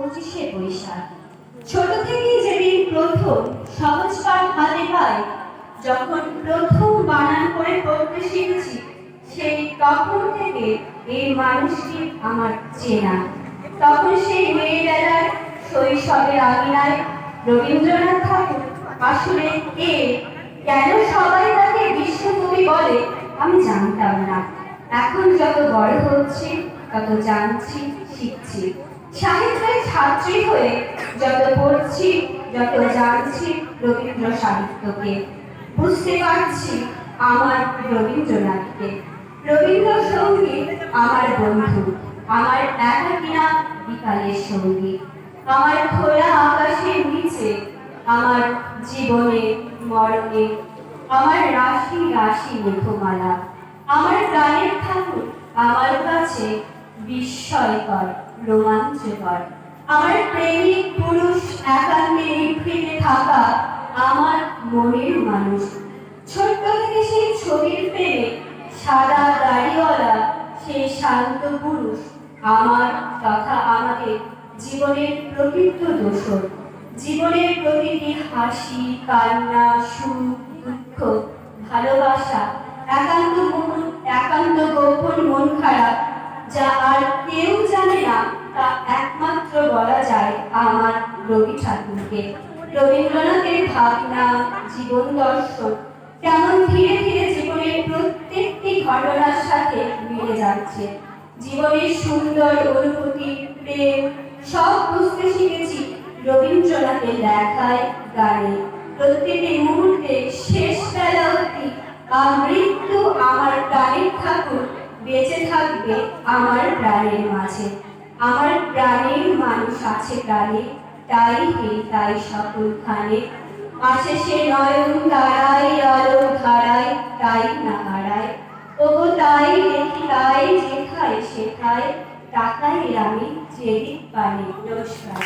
পঁচিশে বৈশাখ। ছোট থেকেই যেদিন প্রথম সহজ পাঠ হাতে পাই, যখন প্রথম বানান করে পড়তে শিখেছি, সেই তখন থেকে এই মানুষটি আমার চেনা। তখন সেই মেয়েবেলার শৈশবের আঙিনায় রবীন্দ্রনাথ ঠাকুর, আসলে কে, কেন সবাই তাকে বিশ্বকবি বলে, আমি জানতাম না। এখন যত বড় হচ্ছে, তত জানছি, শিখছি। সাহিত্যের ছাত্রী হয়ে যত পড়ছি, যত জানছি রবীন্দ্র সাহিত্যকে বুঝতে পারছি আমার রবীন্দ্রনাথকে। রবীন্দ্র সংগীত আমার বন্ধু, আমার একাকিনা বিকালের সঙ্গী। আমার খোলা আকাশের নিচে, আমার জীবনে মরণে আমার রাশি রাশি মেঘমালা আমার প্রাণের ঠাকুর আমার কাছে বিস্ময়কর। রোমাঞ্চকর। আমার প্রেমিক পুরুষ একান্তে নিভৃতে থাকা আমার মনের মানুষ। ছোট্ট থেকে সেই ছবির প্রেমে সাদা দাড়িওয়ালা সেই শান্ত পুরুষ আমার তথা জীবনের প্রকৃত দোষর। জীবনের প্রতিটি হাসি, কান্না, সুখ, দুঃখ, ভালোবাসা, একান্ত একান্ত গোপন মন খারাপ যা আর কেউ জানে না, তা একমাত্র বলা যায় আমার রবি ঠাকুরকে। রবীন্দ্রনাথের ভাবনা, জীবন দর্শন, কেমন ধীরে ধীরে জীবনের প্রত্যেকটি ঘটনার সাথে মিলে যাচ্ছে। জীবনের সুন্দর অনুভূতি, প্রেম, সব বুঝতে শিখেছি রবীন্দ্রনাথের লেখায় গানে। প্রত্যেকটি মুহূর্তে শেষ বেলা প্রাণের ঠাকুর বেঁচে থাকবে আমার প্রাণের মাঝে। আমার প্রাণের মানুষ আছে প্রাণে তাই হে তাই সকল খানে। আছে সে নয়ন তারাই আলো ধারায়, তাই না হারায়। তবু তাই দেখি তাই যেথায় সেথায় টাকায় আমি যেদিক পানি, নমস্কার।